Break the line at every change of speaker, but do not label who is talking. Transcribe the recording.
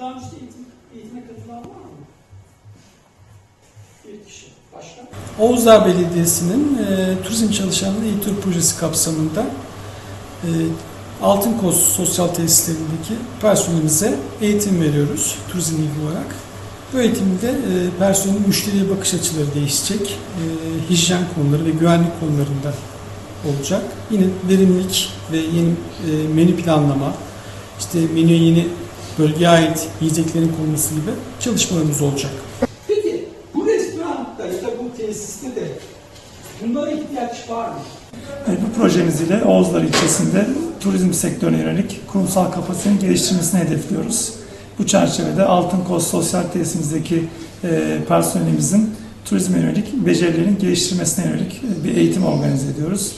daha önce eğitim, eğitime katılan var mı? Bir kişi. Başka? Oğuzdağ Belediyesi'nin e, turizm çalışanları eğitim projesi kapsamında e, Altınkoz sosyal tesislerindeki personelimize eğitim veriyoruz turizm ilgili olarak. Bu eğitimde e, personelin müşteriye bakış açıları değişecek, e, hijyen konuları ve güvenlik konularında olacak. Yine verimlilik ve yeni e, menü planlama, işte menüye yeni bölgeye ait yiyeceklerin konulması gibi çalışmalarımız olacak. Peki bu restoranda ya da bu tesiste de bunlara ihtiyaç var mı?
E, Bu projemiz ile Oğuzlar ilçesinde turizm sektörüne yönelik kurumsal kapasitenin geliştirmesini hedefliyoruz. Bu çerçevede Altınkoz Sosyal Tesisimizdeki e, personelimizin turizme yönelik becerilerin geliştirmesine yönelik e, bir eğitim organize ediyoruz.